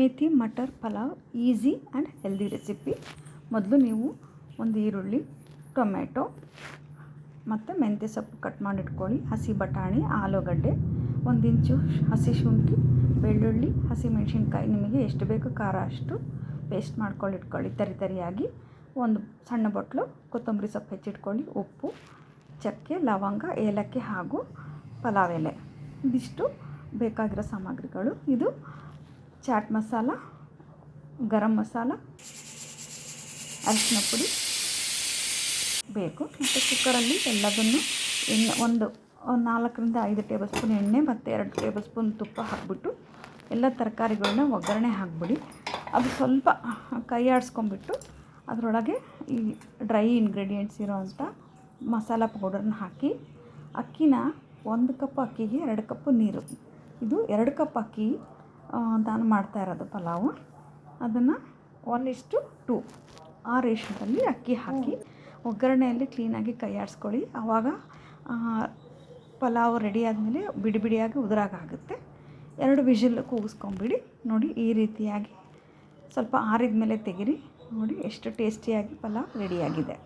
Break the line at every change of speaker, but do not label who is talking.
Methi, matar, pulao, easy and healthy recipe. ಮೊದಲು ನೀವು ಒಂದು ಈರುಳ್ಳಿ ಟೊಮೆಟೊ ಮತ್ತು ಮೆಂತ್ಯ ಸೊಪ್ಪು ಕಟ್ ಮಾಡಿಟ್ಕೊಳ್ಳಿ. ಹಸಿ ಬಟಾಣಿ, ಆಲೂಗಡ್ಡೆ, ಒಂದು ಇಂಚು ಹಸಿ ಶುಂಠಿ, ಬೆಳ್ಳುಳ್ಳಿ ಹಸಿಮೆಣಸಿನ್ಕಾಯಿ ನಿಮಗೆ ಎಷ್ಟು ಬೇಕು ಖಾರ ಅಷ್ಟು ಪೇಸ್ಟ್ ಮಾಡ್ಕೊಂಡು ಇಟ್ಕೊಳ್ಳಿ. ತರಿ ತರಿಯಾಗಿ ಒಂದು ಸಣ್ಣ ಬಟ್ಲು, ಕೊತ್ತಂಬರಿ ಸೊಪ್ಪು ಹೆಚ್ಚಿಟ್ಕೊಳ್ಳಿ. ಉಪ್ಪು, ಚಕ್ಕೆ, ಲವಂಗ, ಏಲಕ್ಕಿ ಹಾಗೂ ಪಲಾವ್ ಎಲೆ. ಇದಿಷ್ಟು ಬೇಕಾಗಿರೋ ಸಾಮಗ್ರಿಗಳು. ಇದು ಚಾಟ್ ಮಸಾಲ, ಗರಂ ಮಸಾಲ, ಅರಿಶಿನ ಪುಡಿ ಬೇಕು. ಮತ್ತು ಕುಕ್ಕರಲ್ಲಿ ಎಲ್ಲದನ್ನು ಎಣ್ಣೆ, ಒಂದು ನಾಲ್ಕರಿಂದ ಐದು ಟೇಬಲ್ ಸ್ಪೂನ್ ಎಣ್ಣೆ ಮತ್ತು ಎರಡು ಟೇಬಲ್ ಸ್ಪೂನ್ ತುಪ್ಪ ಹಾಕಿಬಿಟ್ಟು ಎಲ್ಲ ತರಕಾರಿಗಳನ್ನ ಒಗ್ಗರಣೆ ಹಾಕಿಬಿಡಿ. ಅದು ಸ್ವಲ್ಪ ಕೈ ಆಡಿಸ್ಕೊಂಬಿಟ್ಟು ಅದರೊಳಗೆ ಈ ಡ್ರೈ ಇಂಗ್ರೀಡಿಯೆಂಟ್ಸ್ ಇರೋವಂಥ ಮಸಾಲ ಪೌಡರ್ನ ಹಾಕಿ, ಅಕ್ಕಿನ ಒಂದು ಕಪ್ ಅಕ್ಕಿಗೆ ಎರಡು ಕಪ್ ನೀರು. ಇದು ಎರಡು ಕಪ್ ಅಕ್ಕಿ ನಾನು ಮಾಡ್ತಾ ಇರೋದು ಪಲಾವು. ಅದನ್ನು ಒನ್ ಇಷ್ಟು ಟು ಆ ರೇಷನಲ್ಲಿ ಅಕ್ಕಿ ಹಾಕಿ ಒಗ್ಗರಣೆಯಲ್ಲಿ ಕ್ಲೀನಾಗಿ ಕೈ ಆಡಿಸ್ಕೊಳ್ಳಿ. ಆವಾಗ ಪಲಾವ್ ರೆಡಿ ಆದಮೇಲೆ ಬಿಡಿ ಬಿಡಿಯಾಗಿ ಉದುರಾಗುತ್ತೆ ಎರಡು ವಿಷಲ್ ಕೂಗಿಸ್ಕೊಂಬಿಡಿ. ನೋಡಿ, ಈ ರೀತಿಯಾಗಿ ಸ್ವಲ್ಪ ಆರಿದ ಮೇಲೆ ತೆಗಿರಿ. ನೋಡಿ, ಎಷ್ಟು ಟೇಸ್ಟಿಯಾಗಿ ಪಲಾವ್ ರೆಡಿಯಾಗಿದೆ